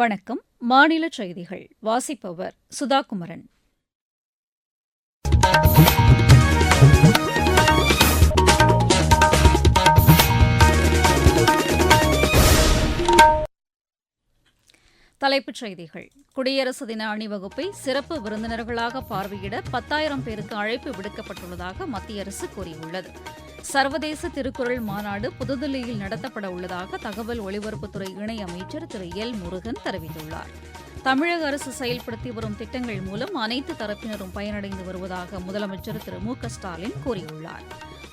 வணக்கம். மாநில செய்திகள். வாசிப்பவர் சுதாகுமரன். தலைப்புச் செய்திகள். குடியரசு தின அணிவகுப்பை சிறப்பு விருந்தினர்களாக பார்வையிட பத்தாயிரம் பேருக்கு அழைப்பு விடுக்கப்பட்டுள்ளதாக மத்திய அரசு கூறியுள்ளது. சர்வதேச திருக்குறள் மாநாடு புதுதில்லியில் நடத்தப்பட உள்ளதாக தகவல் ஒலிபரப்புத்துறை இணையமைச்சர் திரு எல் முருகன் தெரிவித்துள்ளார். தமிழக அரசு செயல்படுத்தி வரும் திட்டங்கள் மூலம் அனைத்து தரப்பினரும் பயனடைந்து வருவதாக முதலமைச்சர் திரு மு க ஸ்டாலின் கூறியுள்ளார்.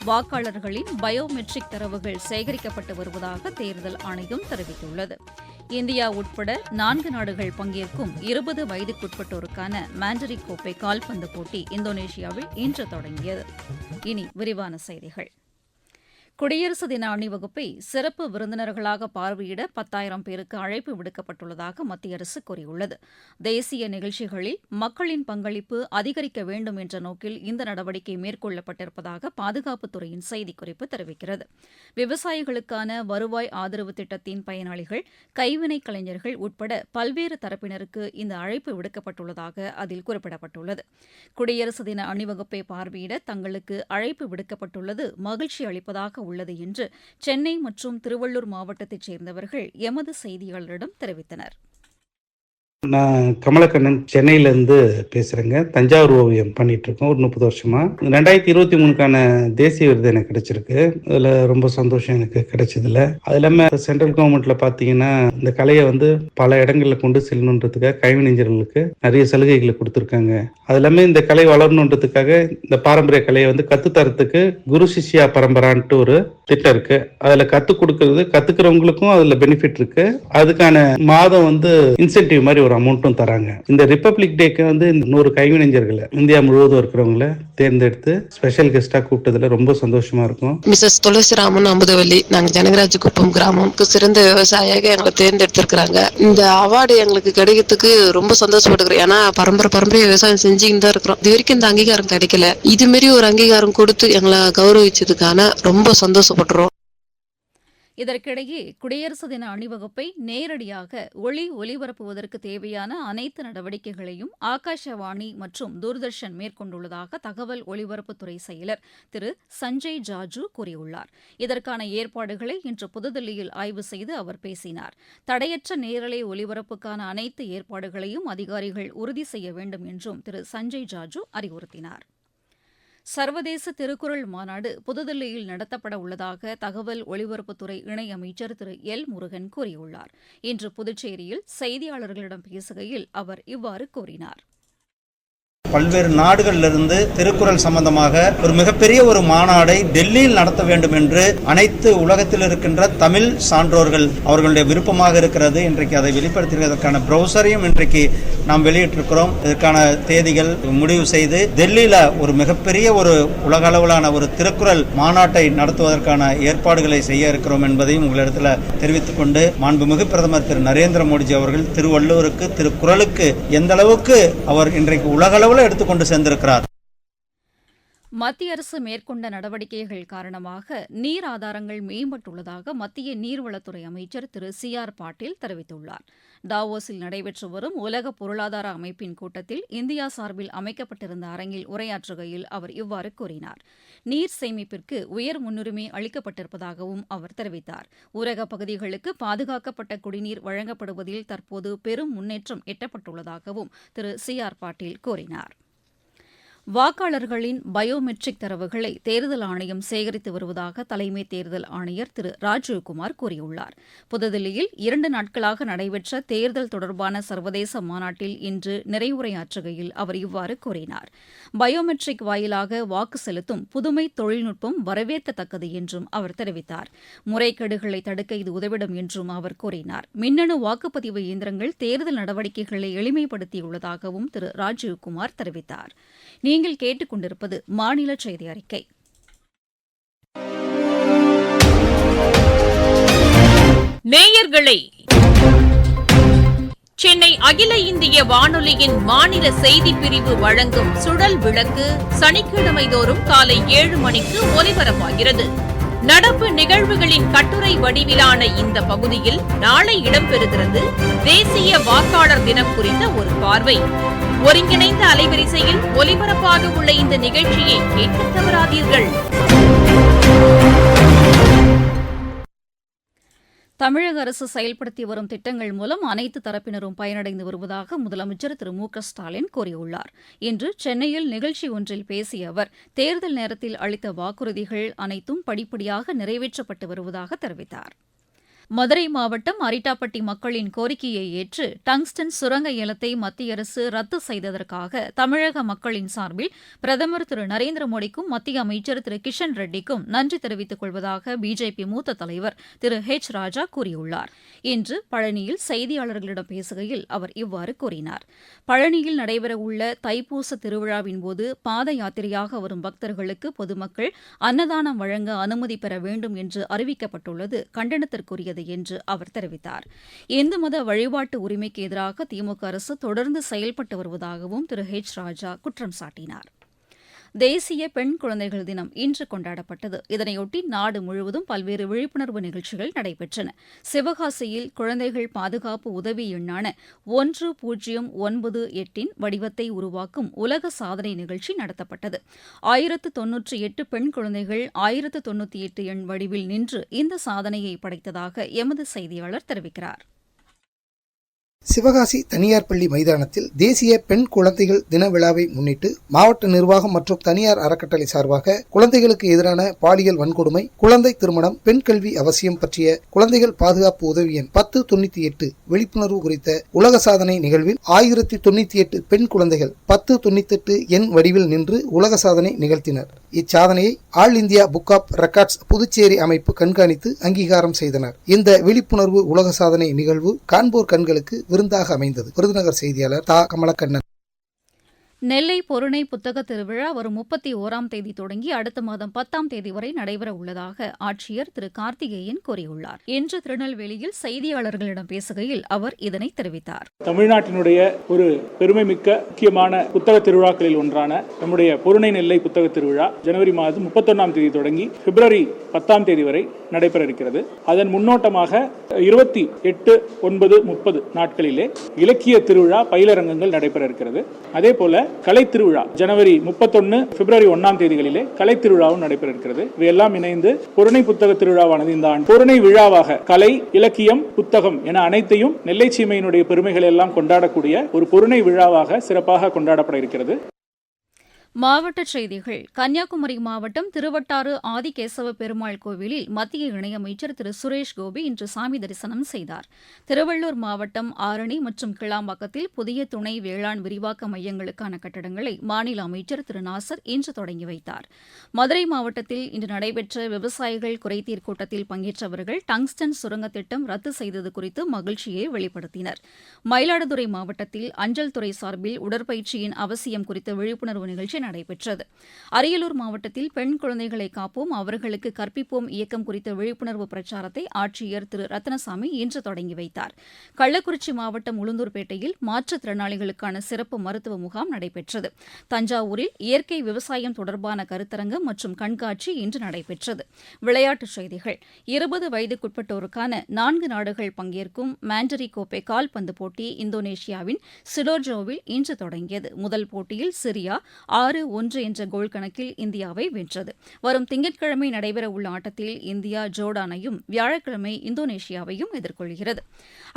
வாக்காளர்களின் பயோமெட்ரிக் தரவுகள் சேகரிக்கப்பட்டு வருவதாக தேர்தல் ஆணையம் தெரிவித்துள்ளது. இந்தியா உட்பட நான்கு நாடுகள் பங்கேற்கும் இருபது வயதுக்குட்பட்டோருக்கான மாண்டரி கோப்பை கால்பந்து போட்டி இந்தோனேஷியாவில் இன்று தொடங்கியது. இனி விரிவான செய்திகள். குடியரசு தின அணிவகுப்பை சிறப்பு விருந்தினர்களாக பார்வையிட பத்தாயிரம் பேருக்கு அழைப்பு விடுக்கப்பட்டுள்ளதாக மத்திய அரசு கூறியுள்ளது. தேசிய நிகழ்ச்சிகளில் மக்களின் பங்களிப்பு அதிகரிக்க வேண்டும் என்ற நோக்கில் இந்த நடவடிக்கை மேற்கொள்ளப்பட்டிருப்பதாக பாதுகாப்புத்துறையின் செய்திக்குறிப்பு தெரிவிக்கிறது. விவசாயிகளுக்கான வருவாய் ஆதரவு திட்டத்தின் பயனாளிகள் கைவினை கலைஞர்கள் உட்பட பல்வேறு தரப்பினருக்கு இந்த அழைப்பு விடுக்கப்பட்டுள்ளதாக அதில் குறிப்பிடப்பட்டுள்ளது. குடியரசு தின அணிவகுப்பை பார்வையிட தங்களுக்கு அழைப்பு விடுக்கப்பட்டுள்ளது மகிழ்ச்சி அளிப்பதாக உள்ளது என்று சென்னை மற்றும் திருவள்ளூர் மாவட்டத்தைச் சேர்ந்தவர்கள் எமது செய்தியாளரிடம் தெரிவித்தனர். நான் கமலக்கண்ணன் சென்னையில இருந்து பேசுறேங்க. தஞ்சாவூர் ஓவியம் பண்ணிட்டு இருக்கோம் ஒரு முப்பது வருஷமா. ரெண்டாயிரத்தி இருபத்தி மூணுக்கான தேசிய விருது எனக்கு கிடைச்சிருக்கு. அதுல ரொம்ப சந்தோஷம் எனக்கு கிடைச்சதுல அது இல்லாம சென்ட்ரல் கவர்மெண்ட்ல பாத்தீங்கன்னா இந்த கலையை வந்து பல இடங்கள்ல கொண்டு செல்லணுன்றதுக்காக கைவினைஞர்களுக்கு நிறைய சலுகைகளை கொடுத்துருக்காங்க. அது இல்லாம இந்த கலை வளரணுன்றதுக்காக இந்த பாரம்பரிய கலையை வந்து கத்துத்தரத்துக்கு குரு சிஷ்யா பரம்பரான்ட்டு ஒரு திட்டம் இருக்கு. அதுல கத்து கொடுக்கறது கத்துக்கிறவங்களுக்கும் அதுல பெனிஃபிட் இருக்கு. அதுக்கான மாதம் வந்து இன்சென்டிவ் மாதிரி ஒரு அமௌண்ட்டும் தராங்க. இந்த ரிப்பப்ளிக் டேக்கு வந்து நூறு கைவினைஞர்களை இந்தியா முழுவதும் இருக்கிறவங்கள தேர்ந்தெடுத்து ஸ்பெஷல் கெஸ்டா கூப்பிட்டதுல ரொம்ப சந்தோஷமா இருக்கும். மிஸ்ஸஸ் துளசிராமன் அமுதவல்லி நாங்க ஜனகராஜ் குப்பம் கிராமம்க்கு சிறந்த விவசாயியாக எங்களை தேர்ந்தெடுத்திருக்கிறாங்க. இந்த அவார்டு எங்களுக்கு கிடைக்கிறதுக்கு ரொம்ப சந்தோஷப்படுகிறோம். ஏன்னா பரம்பரை பரம்பரை விவசாயம் செஞ்சுக்கிட்டு தான் இருக்கிறோம். இது வரைக்கும் இந்த அங்கீகாரம் கிடைக்கல. இது மாரி ஒரு அங்கீகாரம் கொடுத்து எங்களை கௌரவிச்சதுக்கான ரொம்ப சந்தோஷப்படுறோம் இதற்கிடையே குடியரசு தின அணிவகுப்பை நேரடியாக ஒளி ஒலிபரப்புவதற்கு தேவையான அனைத்து நடவடிக்கைகளையும் ஆகாஷவாணி மற்றும் தூர்தர்ஷன் மேற்கொண்டுள்ளதாக தகவல் ஒலிபரப்புத்துறை செயலர் திரு சஞ்சய் ஜாஜு கூறியுள்ளார். இதற்கான ஏற்பாடுகளை இன்று புதுதில்லியில் ஆய்வு செய்து அவர் பேசினார். தடையற்ற நேரலை ஒலிபரப்புக்கான அனைத்து ஏற்பாடுகளையும் அதிகாரிகள் உறுதி செய்ய வேண்டும் என்றும் திரு சஞ்சய் ஜாஜு அறிவுறுத்தினார். சர்வதேச திருக்குறள் மாநாடு புதுதில்லியில் நடத்தப்பட உள்ளதாக தகவல் ஒலிபரப்புத்துறை இணையமைச்சர் திரு. எல். முருகன் கூறியுள்ளார். இன்று புதுச்சேரியில் செய்தியாளர்களிடம் பேசுகையில் அவர் இவ்வாறு கூறினார். பல்வேறு நாடுகளிலிருந்து திருக்குறள் சம்பந்தமாக ஒரு மிகப்பெரிய ஒரு மாநாடை டெல்லியில் நடத்த வேண்டும் என்று அனைத்து உலகத்தில் இருக்கின்ற தமிழ் சான்றோர்கள் அவர்களுடைய விருப்பமாக இருக்கிறது. இன்றைக்கு அதை வெளிப்படுத்துவதற்கான ப்ரௌசரையும் இன்றைக்கு நாம் வெளியிட்டிருக்கிறோம். இதற்கான தேதிகள் முடிவு செய்து டெல்லியில் ஒரு மிகப்பெரிய ஒரு உலக அளவிலான ஒரு திருக்குறள் மாநாட்டை நடத்துவதற்கான ஏற்பாடுகளை செய்ய இருக்கிறோம் என்பதையும் உங்களிடத்தில் தெரிவித்துக் கொண்டு மாண்புமிகு பிரதமர் திரு நரேந்திர மோடிஜி அவர்கள் திருவள்ளுவருக்கு திருக்குறளுக்கு எந்த அளவுக்கு அவர் இன்றைக்கு உலக அளவில் எடுத்துக்கொண்டு சென்றிருக்கிறார். மத்திய அரசு மேற்கொண்ட நடவடிக்கைகள் காரணமாக நீர் ஆதாரங்கள் மேம்பட்டுள்ளதாக மத்திய நீர்வளத்துறை அமைச்சர் திரு சி ஆர் பாட்டீல் தெரிவித்துள்ளார். டாவோஸில் நடைபெற்று வரும் உலக பொருளாதார அமைப்பின் கூட்டத்தில் இந்தியா சார்பில் அமைக்கப்பட்டிருந்த அரங்கில் உரையாற்றுகையில் அவர் இவ்வாறு கூறினார். நீர் சேமிப்பிற்கு உயர் முன்னுரிமை அளிக்கப்பட்டிருப்பதாகவும் அவர் தெரிவித்தார். ஊரக பகுதிகளுக்கு பாதுகாக்கப்பட்ட குடிநீர் வழங்கப்படுவதில் தற்போது பெரும் முன்னேற்றம் எட்டப்பட்டுள்ளதாகவும் திரு சி ஆர் பாட்டீல் கூறினார். வாக்காளர்களின் பயோமெட்ரிக் தரவுகளை தேர்தல் ஆணையம் சேகரித்து வருவதாக தலைமை தேர்தல் ஆணையர் திரு ராஜீவ்குமார் கூறியுள்ளார். புதுதில்லியில் இரண்டு நாட்களாக நடைபெற்ற தேர்தல் தொடர்பான சர்வதேச மாநாட்டில் இன்று நிறைவுரையாற்றுகையில் அவர் இவ்வாறு கூறினார். பயோமெட்ரிக் வாயிலாக வாக்கு செலுத்தும் புதுமை தொழில்நுட்பம் வரவேற்கத்தக்கது என்றும் அவர் தெரிவித்தார். முறைகேடுகளை தடுக்க இது உதவிடும் என்றும் அவர் கூறினார். மின்னணு வாக்குப்பதிவு இயந்திரங்கள் தேர்தல் நடவடிக்கைகளை எளிமைப்படுத்தியுள்ளதாகவும் திரு ராஜீவ்குமார் தெரிவித்தார். நீங்கள் கேட்டுக்கொண்டிருப்பது மாநில செய்தி அறிக்கை. நேயர்களே சென்னை அகில இந்திய வானொலியின் மாநில செய்தி பிரிவு வழங்கும் சுழல் விளக்கு சனிக்கிழமை தோறும் காலை ஏழு மணிக்கு ஒலிபரப்பாகிறது. நடப்பு நிகழ்வுகளின் கட்டுரை வடிவிலான இந்த பகுதியில் நாளை இடம்பெறுகிறது தேசிய வாக்காளர் தினம் குறித்த ஒரு பார்வை. ஒருங்கிணைந்த அலைவரிசையில் ஒலிபரப்பாக உள்ள இந்த நிகழ்ச்சியை கேட்க தவறாதீர்கள். தமிழக அரசு செயல்படுத்தி வரும் திட்டங்கள் மூலம் அனைத்து தரப்பினரும் பயனடைந்து வருவதாக முதலமைச்சர் திரு மு க ஸ்டாலின் கூறியுள்ளார். இன்று சென்னையில் நிகழ்ச்சி ஒன்றில் பேசிய அவர் தேர்தல் நேரத்தில் அளித்த வாக்குறுதிகள் அனைத்தும் படிப்படியாக நிறைவேற்றப்பட்டு வருவதாக தெரிவித்தார். மதுரை மாவட்டம் அரிட்டாப்பட்டி மக்களின் கோரிக்கையை ஏற்று டங்ஸ்டன் சுரங்க ஏலத்தை மத்திய அரசு ரத்து செய்ததற்காக தமிழக மக்களின் சார்பில் பிரதமர் திரு நரேந்திர மோடிக்கும் மத்திய அமைச்சர் திரு கிஷன் ரெட்டிக்கும் நன்றி தெரிவித்துக் கொள்வதாக பிஜேபி மூத்த தலைவர் திரு ஹெச் ராஜா கூறியுள்ளார். இன்று பழனியில் செய்தியாளர்களிடம் பேசுகையில் அவர் இவ்வாறு கூறினார். பழனியில் நடைபெறவுள்ள தைப்பூச திருவிழாவின்போது பாத யாத்திரையாக வரும் பக்தர்களுக்கு பொதுமக்கள் அன்னதானம் வழங்க அனுமதி பெற வேண்டும் என்று அறிவிக்கப்பட்டுள்ளது. கண்டனத்திற்குரியது. என்று அவர் தெரிவித்தார். இந்து மத வழிபாட்டு உரிமைக்கு எதிராக திமுக அரசு தொடர்ந்து செயல்பட்டு வருவதாகவும் திரு. ஹெச். ராஜா குற்றம் சாட்டினார். தேசிய பெண் குழந்தைகள் தினம் இன்று கொண்டாடப்பட்டது. இதனையொட்டி நாடு முழுவதும் பல்வேறு விழிப்புணர்வு நிகழ்ச்சிகள் நடைபெற்றன. சிவகாசியில் குழந்தைகள் பாதுகாப்பு உதவி எண்ணான ஒன்று பூஜ்ஜியம் ஒன்பது எட்டின் வடிவத்தை உருவாக்கும் உலக சாதனை நிகழ்ச்சி நடத்தப்பட்டது. ஆயிரத்து தொன்னூற்றி எட்டு பெண் குழந்தைகள் ஆயிரத்து தொன்னூற்றி எட்டு எண் வடிவில் நின்று இந்த சாதனையை படைத்ததாக எமது செய்தியாளர் தெரிவிக்கிறார். சிவகாசி தனியார் பள்ளி மைதானத்தில் தேசிய பெண் குழந்தைகள் தின விழாவை முன்னிட்டு மாவட்ட நிர்வாகம் மற்றும் தனியார் அறக்கட்டளை சார்பாக குழந்தைகளுக்கு எதிரான பாலியல் வன்கொடுமை குழந்தை திருமணம் பெண் கல்வி அவசியம் பற்றிய குழந்தைகள் பாதுகாப்பு உதவி எண் பத்து தொண்ணூத்தி எட்டு விழிப்புணர்வு குறித்த உலக சாதனை நிகழ்வில் ஆயிரத்தி தொண்ணூத்தி எட்டு பெண் குழந்தைகள் பத்து தொண்ணூத்தி எட்டு எண் வடிவில் நின்று உலக சாதனை நிகழ்த்தினர். இச்சாதனையை all India book of records Puducherry அமைப்பு கண்காணித்து அங்கீகாரம் செய்தனர். இந்த விழிப்புணர்வு உலக சாதனை நிகழ்வு காண்போர் கண்களுக்கு விருந்தாக அமைந்தது. விருதுநகர் செய்தியாளர் தா. கமலக்கண்ணன். நெல்லை பொருணை புத்தக திருவிழா வரும் முப்பத்தி ஓராம் தேதி தொடங்கி அடுத்த மாதம் பத்தாம் தேதி வரை நடைபெற உள்ளதாக ஆட்சியர் திரு கார்த்திகேயன் கூறியுள்ளார். இன்று திருநெல்வேலியில் செய்தியாளர்களிடம் பேசுகையில் அவர் இதனை தெரிவித்தார். தமிழ்நாட்டினுடைய ஒரு பெருமைமிக்க முக்கியமான புத்தக திருவிழாக்களில் ஒன்றான நம்முடைய பொருணை நெல்லை புத்தக திருவிழா ஜனவரி மாதம் முப்பத்தொன்னாம் தேதி தொடங்கி பிப்ரவரி பத்தாம் தேதி வரை நடைபெற இருக்கிறது. அதன் முன்னோட்டமாக இருபத்தி எட்டு ஒன்பது முப்பது நாட்களிலே இலக்கிய திருவிழா பயிலரங்கங்கள் நடைபெற இருக்கிறது. அதே போல கலை திருவிழா ஜனவரி முப்பத்தொன்னு பிப்ரவரி ஒன்னாம் தேதிகளிலே கலை திருவிழாவும் நடைபெற இருக்கிறது இவையெல்லாம் இணைந்து பொருணை புத்தக திருவிழாவானது இந்த ஆண்டு. பொருணை விழாவாக கலை இலக்கியம் புத்தகம் என அனைத்தையும் நெல்லை சீமையினுடைய பெருமைகள் எல்லாம் கொண்டாடக்கூடிய ஒரு பொருணை விழாவாக சிறப்பாக கொண்டாடப்பட இருக்கிறது. மாவட்டச் செய்திகள். கன்னியாகுமரி மாவட்டம் திருவட்டாறு ஆதிகேசவ பெருமாள் கோவிலில் மத்திய இணையமைச்சர் திரு. சுரேஷ் கோபி இன்று சாமி தரிசனம் செய்தார். திருவள்ளூர் மாவட்டம் ஆரணி மற்றும் கிளாம்பாக்கத்தில் புதிய துணை வேளாண் விரிவாக்க மையங்களுக்கான கட்டடங்களை மாநில அமைச்சர் திரு. நாசர் இன்று தொடங்கி வைத்தார். மதுரை மாவட்டத்தில் இன்று நடைபெற்ற விவசாயிகள் குறைதீர் கூட்டத்தில் பங்கேற்றவர்கள் டங்ஸ்டன் சுரங்க திட்டம் ரத்து செய்தது குறித்து மகிழ்ச்சியை வெளிப்படுத்தினர். மயிலாடுதுறை மாவட்டத்தில் அஞ்சல் துறை சார்பில் உடற்பயிற்சியின் அவசியம் குறித்த விழிப்புணர்வு நிகழ்ச்சி நடைபெற்றது. அரியலூர் மாவட்டத்தில் பெண் குழந்தைகளை காப்போம் அவர்களுக்கு கற்பிப்போம் இயக்கம் குறித்த விழிப்புணர்வு பிரச்சாரத்தை ஆட்சியர் திரு ரத்னசாமி இன்று தொடங்கி வைத்தார். கள்ளக்குறிச்சி மாவட்டம் உளுந்தூர்பேட்டையில் மாற்றுத்திறனாளிகளுக்கான சிறப்பு மருத்துவ முகாம் நடைபெற்றது. தஞ்சாவூரில் இயற்கை விவசாயம் தொடர்பான கருத்தரங்கம் மற்றும் கண்காட்சி இன்று நடைபெற்றது. விளையாட்டுச் செய்திகள். இருபது வயதுக்குட்பட்டோருக்கான நான்கு நாடுகள் பங்கேற்கும் மாண்டரி கோப்பை கால்பந்து போட்டி இந்தோனேஷியாவின் சிடோர்ஜோவில் இன்று தொடங்கியது. முதல் போட்டியில் சிரியா ஆறு ஆறு ஒன்று என்ற கோல் கணக்கில் இந்தியாவை வென்றது. வரும் திங்கட்கிழமை நடைபெறவுள்ள ஆட்டத்தில் இந்தியா ஜோர்டானையும் வியாழக்கிழமை இந்தோனேஷியாவையும் எதிர்கொள்கிறது.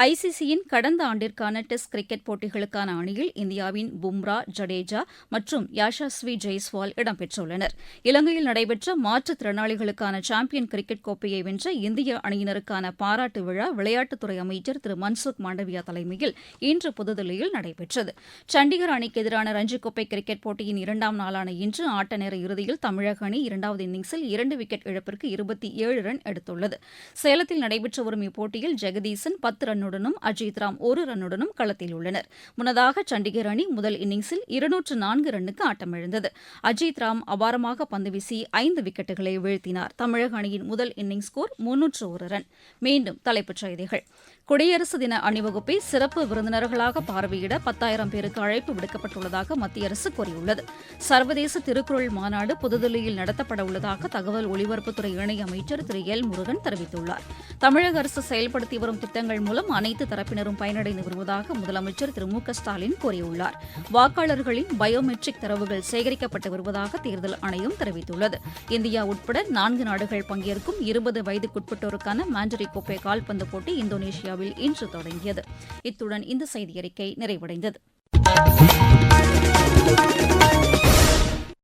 ஐசிசியின் கடந்த ஆண்டிற்கான டெஸ்ட் கிரிக்கெட் போட்டிகளுக்கான அணியில் இந்தியாவின் பும்ரா ஜடேஜா மற்றும் யாஷஸ்வி ஜெய்ஸ்வால் இடம்பெற்றுள்ளனர். இலங்கையில் நடைபெற்ற மாற்றுத்திறனாளிகளுக்கான சாம்பியன் கிரிக்கெட் கோப்பையை வென்ற இந்திய அணியினருக்கான பாராட்டு விழா விளையாட்டுத்துறை அமைச்சர் திரு மன்சுக் மாண்டவியா தலைமையில் இன்று புதுதில்லியில் நடைபெற்றது. சண்டிகர் அணிக்கு எதிரான ரஞ்சிக் கோப்பை கிரிக்கெட் போட்டியின் இரண்டாம் இரண்டாம் நாளான இன்று ஆட்ட நேர இறுதியில் தமிழக அணி இரண்டாவது இன்னிங்ஸில் இரண்டு விக்கெட் இழப்பிற்கு இருபத்தி ஏழு ரன் எடுத்துள்ளது. சேலத்தில் நடைபெற்று வரும் இப்போட்டியில் ஜெகதீசன் பத்து ரன்னுடனும் அஜித் ராம் ஒரு ரன்னுடனும் களத்தில் உள்ளனர். முன்னதாக சண்டிகர் அணி முதல் இன்னிங்ஸில் இருநூற்று நான்கு ரன்னுக்கு ஆட்டமிழந்தது. அஜித் ராம் அபாரமாக பந்து வீசி ஐந்து விக்கெட்டுகளை வீழ்த்தினார். தமிழக அணியின் முதல் இன்னிங்ஸ் ஸ்கோர் முன்னூற்று ஒரு ரன். மீண்டும் தலைப்புச் செய்திகள். குடியரசு தின அணிவகுப்பை சிறப்பு விருந்தினர்களாக பார்வையிட பத்தாயிரம் பேருக்கு அழைப்பு விடுக்கப்பட்டுள்ளதாக மத்திய அரசு கூறியுள்ளது. சர்வதேச திருக்குறள் மாநாடு புதுதில்லியில் நடத்தப்பட உள்ளதாக தகவல் ஒலிபரப்புத்துறை இணையமைச்சர் திரு எல் முருகன் தெரிவித்துள்ளார். தமிழக அரசு செயல்படுத்தி வரும் திட்டங்கள் மூலம் அனைத்து தரப்பினரும் பயனடைந்து வருவதாக முதலமைச்சர் திரு மு க ஸ்டாலின் கூறியுள்ளார். வாக்காளர்களின் பயோமெட்ரிக் தரவுகள் சேகரிக்கப்பட்டு வருவதாக தேர்தல் ஆணையம் தெரிவித்துள்ளது. இந்தியா உட்பட நான்கு நாடுகள் பங்கேற்கும் இருபது வயதுக்குட்பட்டோருக்கான மாண்டரி கோப்பை கால்பந்து போட்டி இந்தோனேஷியாவில் இன்று தொடங்கியது. இத்துடன் இந்த செய்தியறிக்கை நிறைவடைந்தது.